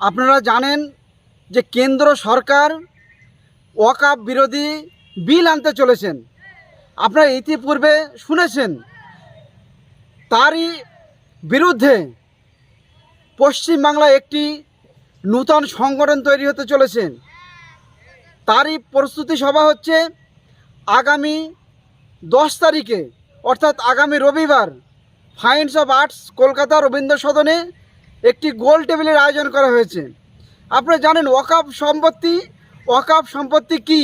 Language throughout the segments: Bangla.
আপনারা জানেন যে কেন্দ্র সরকার ওয়াকাপ বিরোধী বিল আনতে চলেছেন। আপনারা ইতিপূর্বে শুনেছেন, তারই বিরুদ্ধে পশ্চিমবাংলায় একটি নূতন সংগঠন তৈরি হতে চলেছে। তারই প্রস্তুতি সভা হচ্ছে আগামী দশ তারিখে, অর্থাৎ আগামী রবিবার, fines of arts Kolkata Rabindra সদনে একটি গোল টেবিলের আয়োজন করা হয়েছে। আপনারা জানেন ওয়াকাপ সম্পত্তি ওয়াকাপ সম্পত্তি কি?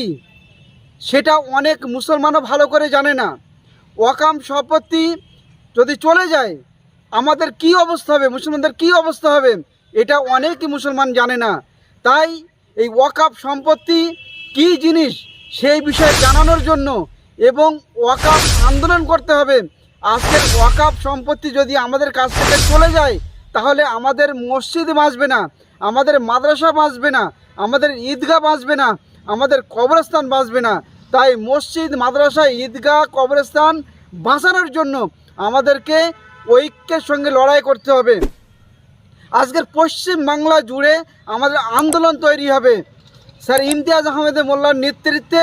সেটা অনেক মুসলমানও ভালো করে জানে না। ওয়াকাম সম্পত্তি যদি চলে যায়, আমাদের কি অবস্থা হবে, মুসলমানদের কি অবস্থা হবে, এটা অনেকই মুসলমান জানে না। তাই এই ওয়াকাপ সম্পত্তি কি জিনিস, সেই বিষয়ে জানানোর জন্য এবং ওয়াকাপ আন্দোলন করতে হবে। আজকের ওয়াকাপ সম্পত্তি যদি আমাদের কাছ থেকে চলে যায় তাহলে আমাদের মসজিদ বাঁচবে না, আমাদের মাদ্রাসা বাঁচবে না, আমাদের ঈদগাহ বাঁচবে না, আমাদের কবরস্থান বাঁচবে না। তাই মসজিদ, মাদ্রাসা, ঈদগাহ, কবরস্থান বাঁচানোর জন্য আমাদেরকে ঐক্যের সঙ্গে লড়াই করতে হবে। আজকের পশ্চিম বাংলা জুড়ে আমাদের আন্দোলন তৈরি হবে। স্যার ইমতিয়াজ আহমেদ মোল্লার নেতৃত্বে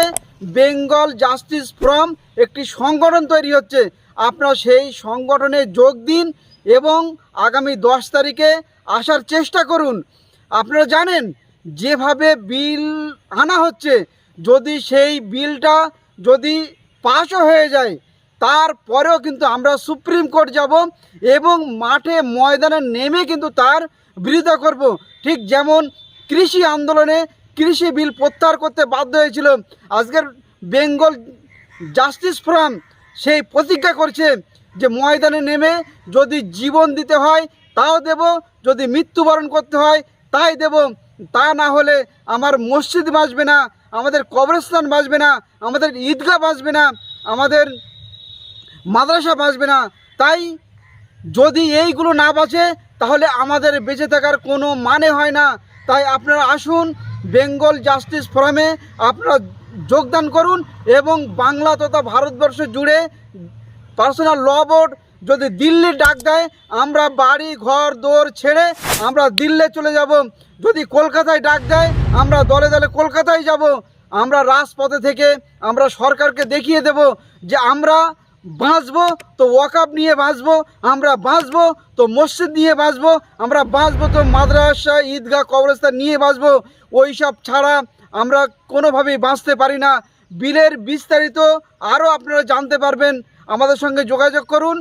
বেঙ্গল জাস্টিস ফ্রম একটি সংগঠন তৈরি হচ্ছে। আপনারা সেই সংগঠনে যোগ দিন এবং আগামী দশ তারিখে আসার চেষ্টা করুন। আপনারা জানেন, যেভাবে বিল আনা হচ্ছে, যদি সেই বিলটা যদি পাশও হয়ে যায়, তারপরেও কিন্তু আমরা সুপ্রিম কোর্ট যাব এবং মাঠে ময়দানে নেমে কিন্তু তার বিরোধিতা করব। ঠিক যেমন কৃষি আন্দোলনে কৃষি বিল প্রত্যাহার করতে বাধ্য হয়েছিল। আজকের বেঙ্গল জাস্টিস ফোরাম সেই প্রতিজ্ঞা করছে যে ময়দানে নেমে যদি জীবন দিতে হয়, তাও দেব। যদি মৃত্যুবরণ করতে হয়, তাই দেব। তা না হলে আমার মসজিদ বাঁচবে না, আমাদের কবরস্থান বাঁচবে না, আমাদের ঈদগাহ বাঁচবে না, আমাদের মাদ্রাসা বাঁচবে না। তাই যদি এইগুলো না বাঁচে, তাহলে আমাদের বেঁচে থাকার কোনো মানে হয় না। তাই আপনারা আসুন, বেঙ্গল জাস্টিস ফোরামে আপনারা যোগদান করুন এবং বাংলা তথা ভারতবর্ষ জুড়ে পার্সোনাল ল বোর্ড যদি দিল্লির ডাক দেয়, আমরা বাড়ি, ঘর, দোর ছেড়ে আমরা দিল্লি চলে যাব। যদি কলকাতায় ডাক দেয়, আমরা দলে দলে কলকাতায় যাব। আমরা রাজপথে থেকে আমরা সরকারকে দেখিয়ে দেব যে আমরা বাঁচবো, তো ওয়াকাপ নিয়ে বাঁচবো, আমরা বাঁচবো, তো মসজিদ নিয়ে বাঁচবো, আমরা বাঁচবো, তো মাদ্রাসা, ঈদগাহ, কবরস্থান নিয়ে বাঁচবো। ওই সব ছাড়া আমরা কোনোভাবেই বাঁচতে পারি না। বিলের বিস্তারিত আরও আপনারা জানতে পারবেন। আমাদের সঙ্গে যোগাযোগ করুন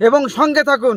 এবং সঙ্গে থাকুন।